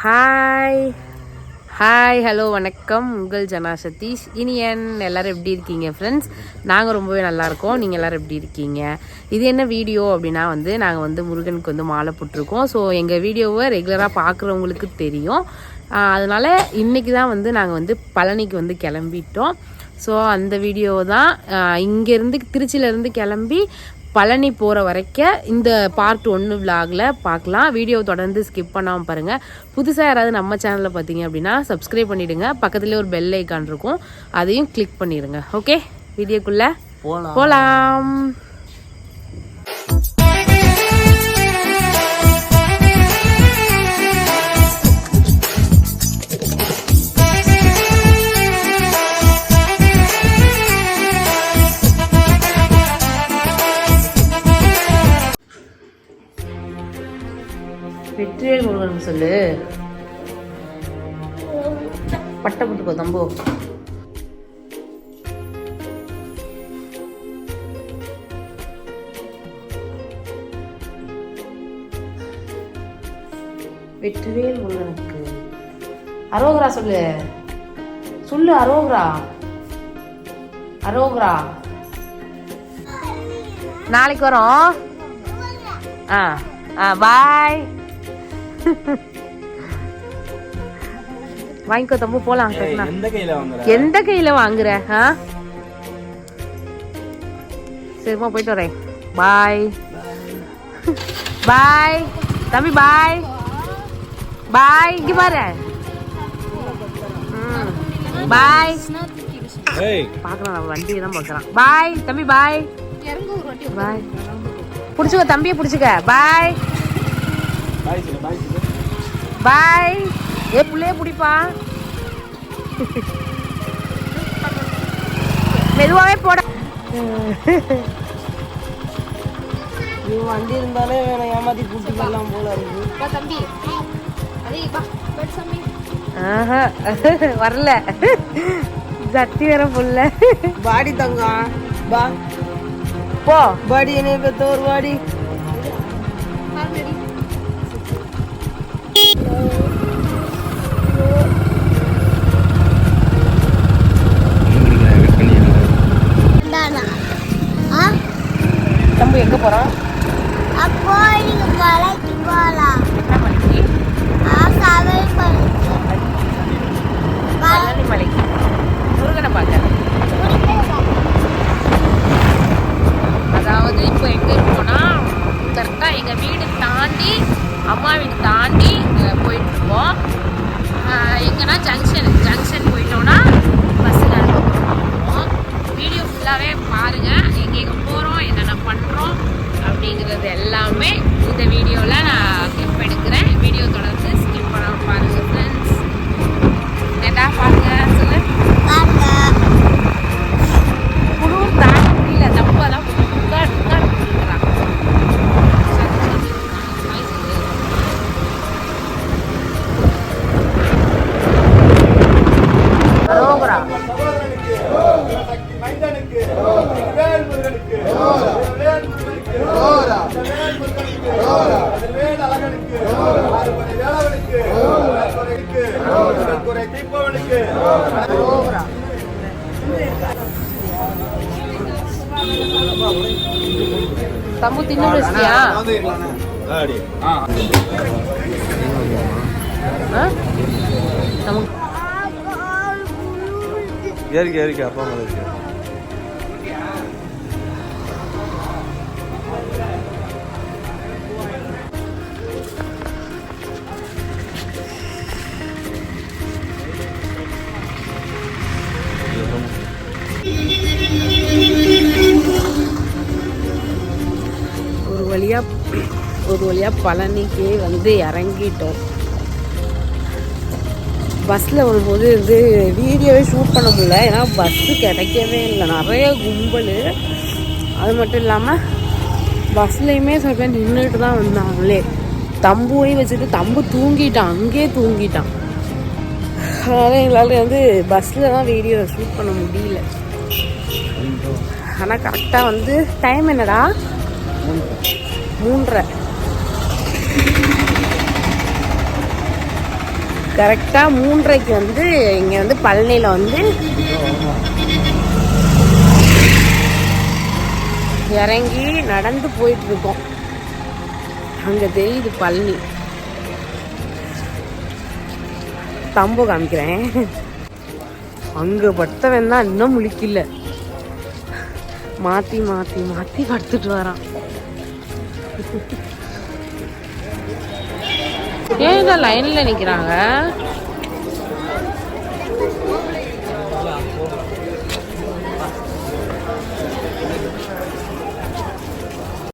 Hi hi hello வணக்கம். உங்கள் ஜனா சதீஷ். இனியன் எல்லோரும் எப்படி இருக்கீங்க ஃப்ரெண்ட்ஸ் நாங்கள் ரொம்பவே நல்லாயிருக்கோம் நீங்கள் எல்லோரும் எப்படி இருக்கீங்க? இது என்ன வீடியோ அப்படின்னா வந்து நாங்கள் வந்து முருகனுக்கு வந்து மாலை போட்டிருக்கோம். ஸோ எங்கள் வீடியோவை ரெகுலராக பார்க்குறவங்களுக்கு தெரியும். அதனால் இன்றைக்கி தான் வந்து நாங்கள் வந்து பழனிக்கு வந்து கிளம்பிட்டோம். ஸோ அந்த வீடியோ தான் இங்கேருந்து திருச்சியிலேருந்து கிளம்பி பழனி போகிற வரைக்கும் இந்த பார்ட் ஒன்று விலாகில் பார்க்கலாம். வீடியோ தொடர்ந்து ஸ்கிப் பண்ணாமல் பாருங்கள் புதுசாக யாராவது நம்ம சேனலில் பார்த்தீங்க அப்படின்னா சப்ஸ்கிரைப் பண்ணிவிடுங்க பக்கத்துலேயே ஒரு பெல் ஐக்கான் இருக்கும். அதையும் கிளிக் பண்ணிடுங்க. ஓகே வீடியோக்குள்ளே போகலாம் வெற்றிவேல் முருகன் சொல்லு. பட்டை போட்டுக்கோ தம்போ. வெற்றிவேல் முருகனுக்கு. அரோகரா சொல்லு. சொல்லு அரோகரா. அரோகரா. நாளைக்கு வரோம். ஆ ஆ பாய். வாங்கிக்கோ தம்பு போலாம். எந்த கையில வாங்குற? எந்த கையில வாங்குற ஆ? சரிம்மா போயிட்டு வரேன். பாய். பாய். தம்பி பாய். பாய் இங்க பாரு. பாய். பாக்கலாம் வண்டியை தான் பார்க்கலாம். பாய் தம்பி பாய். பாய். பிடிச்சுக்க தம்பியை பிடிச்சுக்க. பாய். பாய் ஏ புள்ளைய பிடிப்பா. மெதுவாவே போட. நீ வண்டி இருந்தாலே வேற ஏமாத்தி கூட்டி போடலாம் போல இருக்கு. ஆஹா, வரல. சட்டி வேற புள்ள. பாடி தங்கம். பா போ. பாடி என்ன பெத்த ஒரு பாடி தம்பு எங்க பழனி மலைக்கு? முருகனை பார்க்க. எல்லாமே இந்த வீடியோவில் நான் கிளிப் எடுக்கிறேன். தம்பு தின்னு வச்சிட்டியா ஏறிக்க ஏறிக்க அப்பா மேல இருக்கு ஒரு ஒரு வழியாக பழனிக்கே வந்து இறங்கிட்டோம். பஸ்ஸில் வரும்போது வந்து வீடியோவே ஷூட் பண்ண முடியல. ஏன்னா பஸ்ஸு கிடைக்கவே இல்லை. நிறைய கும்பல். அது மட்டும் இல்லாமல் பஸ்லேயுமே சில பேர் நின்றுட்டு தான் வந்தாங்களே. தம்புவையும் வச்சுட்டு தம்பு தூங்கிட்டான். அங்கேயே தூங்கிட்டான். அதனால் எங்களால் வந்து பஸ்ஸில் தான் வீடியோ ஷூட் பண்ண முடியல. ஆனால் கரெக்டாக வந்து டைம் என்னடா? மூன்றரை. கரெக்டாக மூன்றரைக்கு வந்து இங்கே வந்து பழனியில் வந்து இறங்கி நடந்து போயிட்டு இருக்கோம் அங்கே தெரியுது பழனி. தம்பு காமிக்கிறேன். அங்கே படுத்தவன் தான் இன்னும் முழிக்கல. மாற்றி மாற்றி மாற்றி படுத்துட்டு வரான். ஏன் லைனில் நிற்கிறாங்க